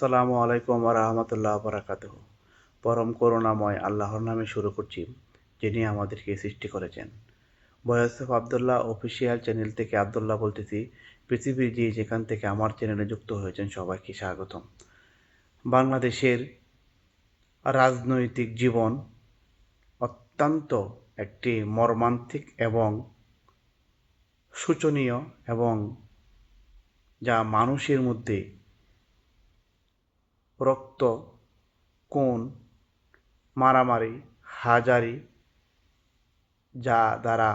আসসালামু আলাইকুম রহমতুল্লাহ বারাকাত পরম করুণাময় আল্লাহর নামে শুরু করছি, যিনি আমাদেরকে সৃষ্টি করেছেন। বয়সেফ আবদুল্লাহ অফিসিয়াল চ্যানেল থেকে আবদুল্লাহ বলতেছি, পৃথিবীর যে যেখান থেকে আমার চ্যানেলে যুক্ত হয়েছেন সবাইকে স্বাগতম। বাংলাদেশের রাজনৈতিক জীবন অত্যন্ত একটি মর্মান্তিক এবং শোচনীয় এবং যা মানুষের মধ্যে রক্ত, কোন মারামারি, হাজারি, যা দ্বারা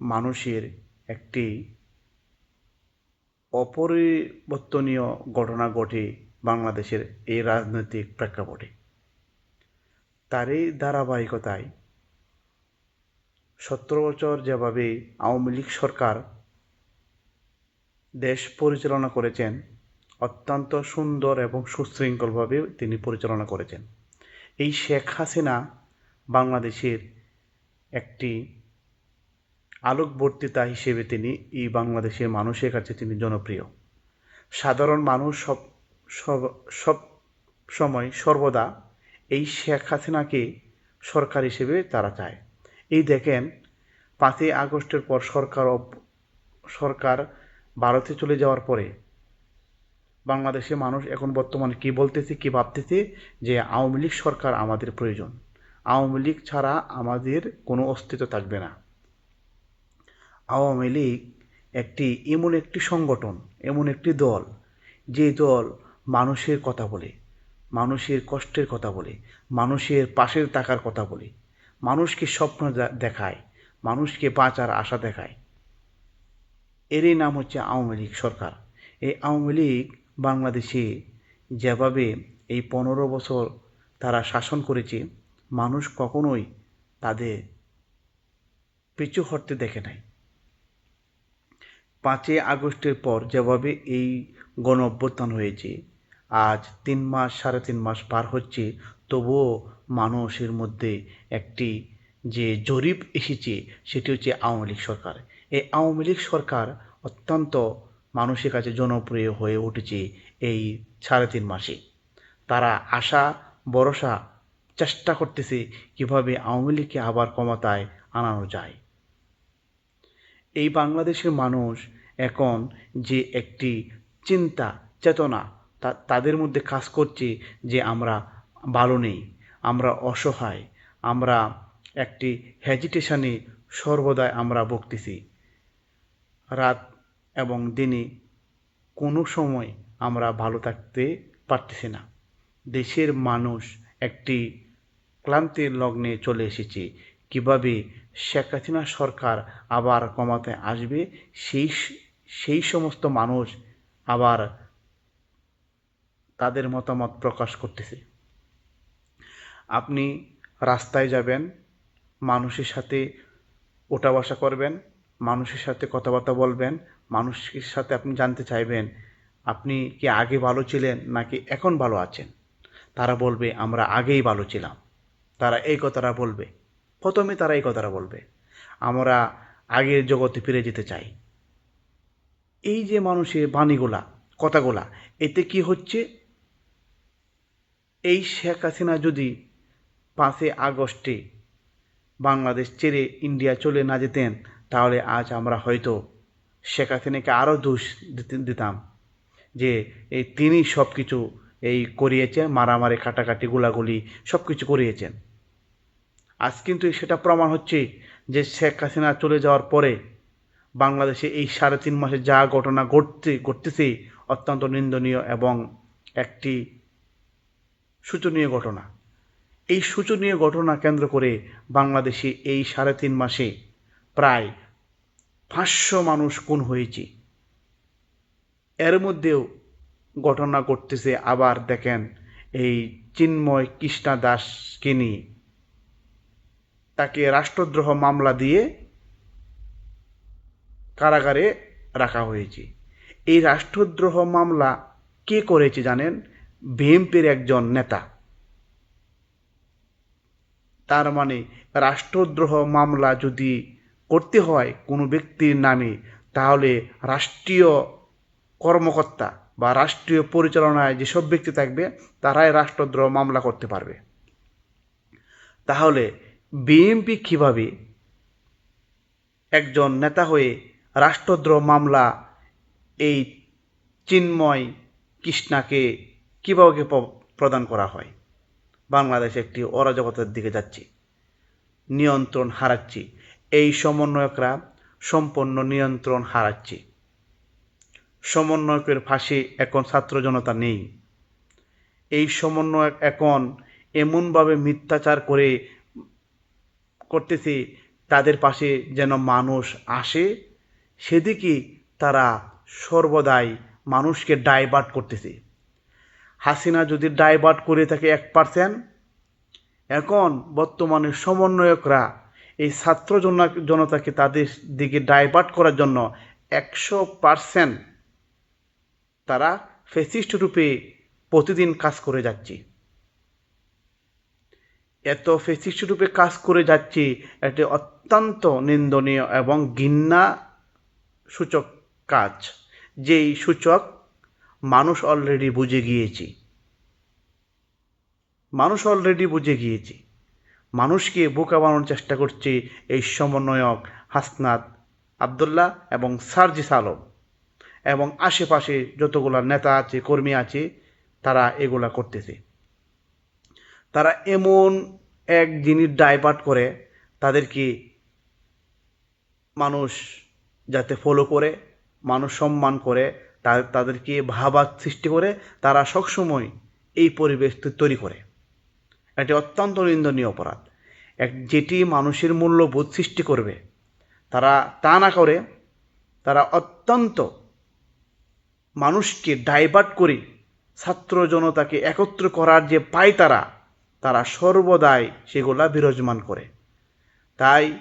মানুষের একটি অপরিবর্তনীয় ঘটনা ঘটে বাংলাদেশের এই রাজনৈতিক প্রেক্ষাপটে। তারই ধারাবাহিকতায় সতেরো বছর যেভাবে আওয়ামী লীগ সরকার দেশ পরিচালনা করেছেন অত্যন্ত সুন্দর এবং সুশৃঙ্খলভাবে তিনি পরিচালনা করেছেন। এই শেখ হাসিনা বাংলাদেশের একটি আলোকবর্তিতা হিসেবে তিনি এই বাংলাদেশের মানুষের কাছে তিনি জনপ্রিয়। সাধারণ মানুষ সব সব সব সময় সর্বদা এই শেখ হাসিনাকে সরকার হিসেবে তারা চায়। এই দেখেন, পাঁচই আগস্টের পর সরকার সরকার ভারতে চলে যাওয়ার পরে বাংলাদেশের মানুষ এখন বর্তমানে কি বলতেছে, কি ভাবতেছে যে আওয়ামী লীগ সরকার আমাদের প্রয়োজন। আওয়ামী লীগ ছাড়া আমাদের কোনো অস্তিত্ব থাকবে না। আওয়ামী লীগ একটি, এমন একটি সংগঠন, এমন একটি দল, যে দল মানুষের কথা বলে, মানুষের কষ্টের কথা বলে, মানুষের পাশের থাকার কথা বলে, মানুষকে স্বপ্ন দেখায়, মানুষকে বাঁচার আশা দেখায়। এরই নাম হচ্ছে আওয়ামী লীগ সরকার। এই আওয়ামী লীগ বাংলাদেশে যেভাবে এই পনেরো বছর তারা শাসন করেছে, মানুষ কখনোই তাদের পিছু হটতে দেখে নাই। পাঁচই আগস্টের পর যেভাবে এই গণ অভ্যুত্থান হয়েছে, আজ তিন মাস, সাড়ে তিন মাস পার হচ্ছে, তবুও মানুষের মধ্যে একটি যে জরিপ এসেছে, সেটি হচ্ছে আওয়ামী লীগ সরকার। এই আওয়ামী লীগ সরকার অত্যন্ত মানুষের কাছে জনপ্রিয় হয়ে উঠেছে এই সাড়ে তিন মাসে। তারা আশা, ভরসা, চেষ্টা করতেছে কীভাবে আওয়ামী লীগকে আবার ক্ষমতায় আনানো যায়। এই বাংলাদেশের মানুষ এখন যে একটি চিন্তা, চেতনা তাদের মধ্যে কাজ করছে যে আমরা ভালো নেই, আমরা অসহায়, আমরা একটি হেজিটেশনে সর্বদাই আমরা ভুগতেছি। রাত এবং দিনে কোনো সময় আমরা ভালো থাকতে পারতেছি না। দেশের মানুষ একটি ক্লান্তির লগ্নে চলে এসেছে। কীভাবে শেখ হাসিনা সরকার আবার ক্ষমতায় আসবে, সেই সেই সমস্ত মানুষ আবার তাদের মতামত প্রকাশ করতেছে। আপনি রাস্তায় যাবেন, মানুষের সাথে ওঠা বসা করবেন, মানুষের সাথে কথাবার্তা বলবেন মানুষের সাথে আপনি জানতে চাইবেন, আপনি কি আগে ভালো ছিলেন নাকি এখন ভালো আছেন? তারা বলবে, আমরা আগেই ভালো ছিলাম। তারা এই কথাটা বলবে। প্রথমে তারা এই কথাটা বলবে, আমরা আগের জগতে ফিরে যেতে চাই। এই যে মানুষের বাণীগুলা, কথাগুলা, এতে কি হচ্ছে? এই শেখ হাসিনা যদি পাঁচই আগস্টে বাংলাদেশ ছেড়ে ইন্ডিয়া চলে না যেতেন, তাহলে আজ আমরা হয়তো শেখ হাসিনাকে আরও দোষ দিতাম। যে এই তিনি সব কিছু এই করিয়েছেন, মারামারি কাটাকাটি গুলাগুলি সব কিছু করিয়েছেন। আজ কিন্তু সেটা প্রমাণ হচ্ছে যে শেখ হাসিনা চলে যাওয়ার পরে বাংলাদেশে এই সাড়ে তিন মাসে যা ঘটনা ঘটতে, ঘটতেছে অত্যন্ত নিন্দনীয় এবং একটি শোচনীয় ঘটনা। এই শোচনীয় ঘটনা কেন্দ্র করে বাংলাদেশে এই সাড়ে তিন মাসে প্রায় পাঁচশো মানুষ খুন হয়েছে। এর মধ্যেও ঘটনা ঘটতেছে আবার দেখেন এই চিন্ময় কৃষ্ণা দাসকে নিয়ে। তাকে রাষ্ট্রদ্রোহ মামলা দিয়ে কারাগারে রাখা হয়েছে। এই রাষ্ট্রদ্রোহ মামলা কে করেছে জানেন? বিএনপির একজন নেতা। তার মানে রাষ্ট্রদ্রোহ মামলা যদি করতে হয় কোনো ব্যক্তির নামে, তাহলে রাষ্ট্রীয় কর্মকর্তা বা রাষ্ট্রীয় পরিচালনায় যেসব ব্যক্তি থাকবে, তারাই রাষ্ট্রদ্রোহ মামলা করতে পারবে। তাহলে বিএনপি কীভাবে একজন নেতা হয়ে রাষ্ট্রদ্রোহ মামলা এই চিন্ময় কৃষ্ণাকে কীভাবে প্রদান করা হয়? বাংলাদেশ একটি অরাজকতার দিকে যাচ্ছে। নিয়ন্ত্রণ হারাচ্ছি। এই সমন্বয়করা সম্পূর্ণ নিয়ন্ত্রণ হারাচ্ছে। সমন্বয়কের ফাঁসে এখন ছাত্র জনতা নেই। এই সমন্বয়ক এখন এমনভাবে মিথ্যাচার করে করতেছে, তাদের পাশে যেন মানুষ আসে, সেদিকে তারা সর্বদাই মানুষকে ডাইভার্ট করতেছে। হাসিনা যদি ডাইভার্ট করে থাকে এক পার্সেন্ট এখন বর্তমানে সমন্বয়করা এই ছাত্র জন- জনতাকে তাদের দিকে ডাইভার্ট করার জন্য একশো পার্সেন্ট তারা ফেসিস্ট রূপে প্রতিদিন কাজ করে যাচ্ছে। এত ফেসিস্ট রূপে কাজ করে যাচ্ছে, এটি অত্যন্ত নিন্দনীয় এবং ঘৃণা সূচক কাজ, যেই সূচক মানুষ অলরেডি বুঝে গিয়েছে। মানুষ অলরেডি বুঝে গিয়েছে। মানুষকে বোকা বানানোর চেষ্টা করছে এই সমন্বয়ক হাসনাত আবদুল্লাহ এবং সার্জিস আলম। এবং আশেপাশে যতগুলো নেতা আছে, কর্মী আছে, তারা এগুলা করতেছে। তারা এমন এক জিনিস ডাইভার্ট করে, তাদেরকে মানুষ যাতে ফলো করে, মানুষ সম্মান করে তাদেরকে ভাবার সৃষ্টি করে, তারা সবসময় এই পরিবেশ তৈরি করে। এটি অত্যন্ত নিন্দনীয় অপরাধ। এক যেটি মানুষের মূল্যবোধ সৃষ্টি করবে, তারা তা না করে তারা অত্যন্ত মানুষকে ডাইভার্ট করে ছাত্র জনতাকে একত্র করার যে পায় তারা তারা সর্বদাই সেগুলা বিরাজমান করে। তাই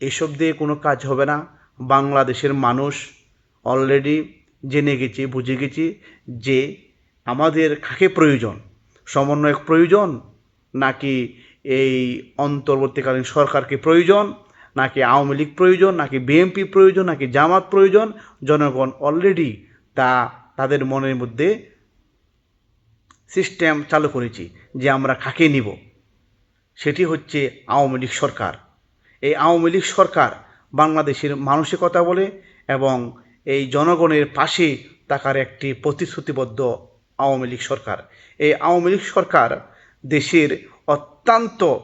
এসব দিয়ে কোনো কাজ হবে না। বাংলাদেশের মানুষ অলরেডি জেনে গেছে, বুঝে গেছে যে আমাদের কাকে প্রয়োজন? সমন্বয়ক প্রয়োজন? নাকি এই অন্তর্বর্তীকালীন সরকারকে প্রয়োজন, নাকি আওয়ামী লীগ প্রয়োজন, নাকি বিএনপি প্রয়োজন, নাকি জামাত প্রয়োজন? জনগণ অলরেডি তা তাদের মনের মধ্যে সিস্টেম চালু করেছি যে আমরা কাকে নিব। সেটি হচ্ছে আওয়ামী লীগ সরকার। এই আওয়ামী লীগ সরকার বাংলাদেশের মানুষের কথা বলে এবং এই জনগণের পাশে থাকার একটি প্রতিশ্রুতিবদ্ধ আওয়ামী লীগ সরকার। এই আওয়ামী লীগ সরকার দেশের অত্যন্ত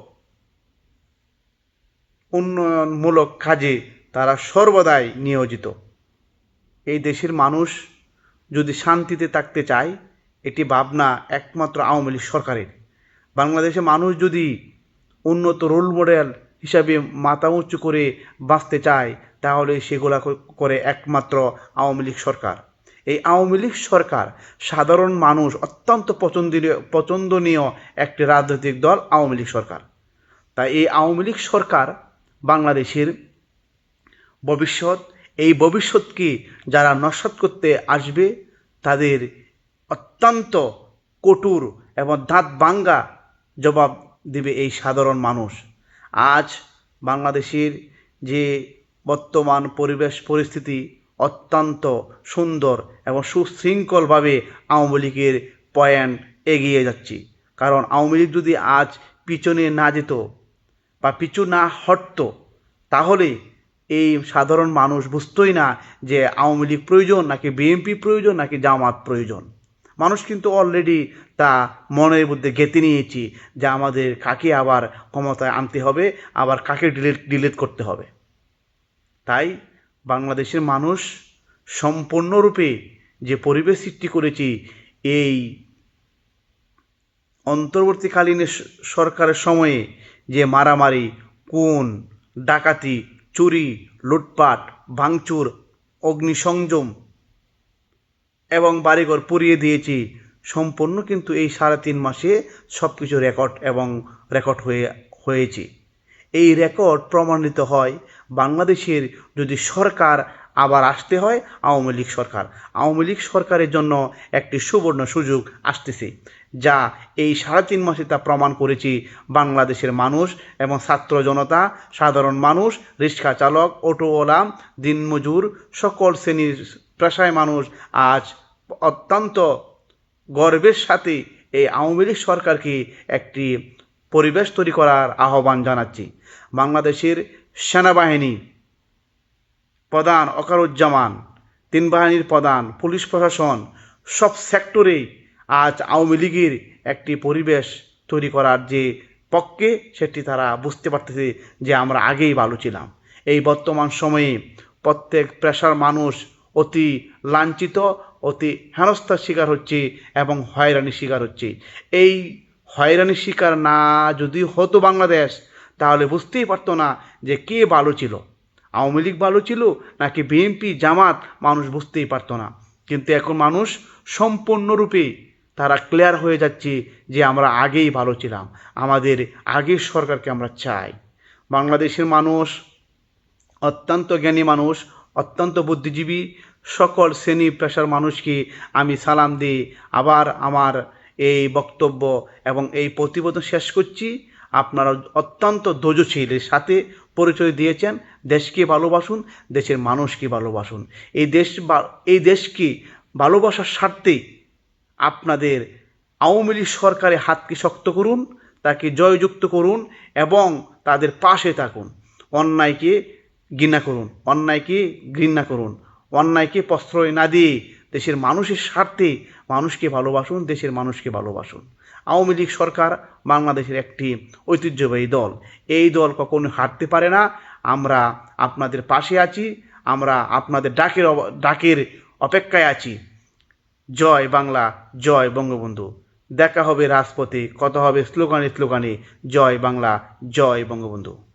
উন্নয়নমূলক কাজে তারা সর্বদাই নিয়োজিত। এই দেশের মানুষ যদি শান্তিতে থাকতে চায়, এটি ভাবনা একমাত্র আওয়ামী লীগ সরকারের। বাংলাদেশের মানুষ যদি উন্নত রোল মডেল হিসাবে মাথা উঁচু করে বাঁচতে চায়, তাহলে সেগুলা করে একমাত্র আওয়ামী লীগ সরকার। এই আওয়ামী লীগ সরকার সাধারণ মানুষ, অত্যন্ত পছন্দনীয় পছন্দনীয় একটি রাজনৈতিক দল আওয়ামী লীগ সরকার। তাই এই আওয়ামী লীগ সরকার বাংলাদেশের ভবিষ্যৎ, এই ভবিষ্যৎকে যারা নস্বাত করতে আসবে, তাদের অত্যন্ত কঠোর এবং দাঁত বাঙ্গা জবাব দিবে এই সাধারণ মানুষ। আজ বাংলাদেশের যে বর্তমান পরিবেশ পরিস্থিতি অত্যন্ত সুন্দর এবং সুশৃঙ্খলভাবে আওয়ামী লীগের পয়েন্ট এগিয়ে যাচ্ছে। কারণ আওয়ামী লীগ যদি আজ পিছনে না যেত বা পিছু না হটতো, তাহলে এই সাধারণ মানুষ বুঝতোই না যে আওয়ামী লীগ প্রয়োজন নাকি বিএনপি প্রয়োজন নাকি জামাত প্রয়োজন। মানুষ কিন্তু অলরেডি তা মনের মধ্যে গেঁথে নিয়েছি যে আমাদের কাকে আবার ক্ষমতায় আনতে হবে, আবার কাকে ডিলিট ডিলিট করতে হবে। তাই বাংলাদেশের মানুষ সম্পূর্ণরূপে যে পরিবেশ সৃষ্টি করেছি, এই অন্তর্বর্তীকালীন সরকারের সময়ে যে মারামারি কোন ডাকাতি, চুরি, লুটপাট, ভাঙচুর, অগ্নিসংযম এবং বাড়িঘর পুড়িয়ে দিয়েছি, সম্পূর্ণ কিন্তু এই সাড়ে তিন মাসে সব কিছু রেকর্ড এবং রেকর্ড হয়ে, হয়েছে। এই রেকর্ড প্রমাণিত হয় বাংলাদেশের যদি সরকার আবার আসতে হয়, আওয়ামী লীগ সরকার। আওয়ামী লীগ সরকারের জন্য একটি সুবর্ণ সুযোগ আসতেছে, যা এই সাড়ে তিন মাসে তা প্রমাণ করেছি বাংলাদেশের মানুষ এবং ছাত্র জনতা, সাধারণ মানুষ, রিক্সা চালক অটোওয়ালা দিনমজুর, সকল শ্রেণির পেশায় মানুষ আজ অত্যন্ত গর্বের সাথে এই আওয়ামী লীগ সরকারকে একটি পরিবেশ তৈরি করার আহ্বান জানাচ্ছি। বাংলাদেশের সেনাবাহিনী প্রধান অকারুজ্জামান, তিন বাহিনীর প্রধান, পুলিশ প্রশাসন, সব সেক্টরেই আজ আওয়ামী লীগের একটি পরিবেশ তৈরি করার যে পক্ষে সেটি তারা বুঝতে পারতেছে যে আমরা আগেই ভালো ছিলাম। এই বর্তমান সময়ে প্রত্যেক পেশার মানুষ অতি লাঞ্ছিত, অতি হেনস্থার শিকার হচ্ছে এবং হয়রানির শিকার হচ্ছে। এই হয়রানির শিকার না যদি হতো বাংলাদেশ তাহলে বুঝতেই পারতো না যে কে ভালো ছিল। আওয়ামী লীগ ভালো ছিল নাকি বিএনপি জামাত, মানুষ বুঝতেই পারতো না। কিন্তু এখন মানুষ সম্পূর্ণরূপে তারা ক্লিয়ার হয়ে যাচ্ছে যে আমরা আগেই ভালো ছিলাম। আমাদের আগের সরকারকে আমরা চাই। বাংলাদেশের মানুষ, অত্যন্ত জ্ঞানী মানুষ, অত্যন্ত বুদ্ধিজীবী, সকল শ্রেণি পেশার মানুষকে আমি সালাম দিই আবার আমার এই বক্তব্য এবং এই প্রতিবেদন শেষ করছি। আপনারা অত্যন্ত ধৈর্যশীলের সাথে পরিচয় দিয়েছেন, দেশকে ভালোবাসুন, দেশের মানুষকে ভালোবাসুন। এই দেশ এই দেশকে ভালোবাসার স্বার্থে আপনাদের আওয়ামী লীগ সরকারের হাতকে শক্ত করুন, তাকে জয়যুক্ত করুন এবং তাদের পাশে থাকুন। অন্যায়কে ঘৃণা করুন, অন্যায়কে ঘৃণা করুন, অন্যায়কে প্রশ্রয় না দিয়ে দেশের মানুষের স্বার্থে মানুষকে ভালোবাসুন, দেশের মানুষকে ভালোবাসুন। আওয়ামী লীগ সরকার বাংলাদেশের একটি ঐতিহ্যবাহী দল। এই দল কখনো হারতে পারে না। আমরা আপনাদের পাশে আছি। আমরা আপনাদের ডাকের ডাকের অপেক্ষায় আছি। জয় বাংলা, জয় বঙ্গবন্ধু। দেখা হবে রাজপথে কত হবে স্লোগানে স্লোগানে, জয় বাংলা, জয় বঙ্গবন্ধু।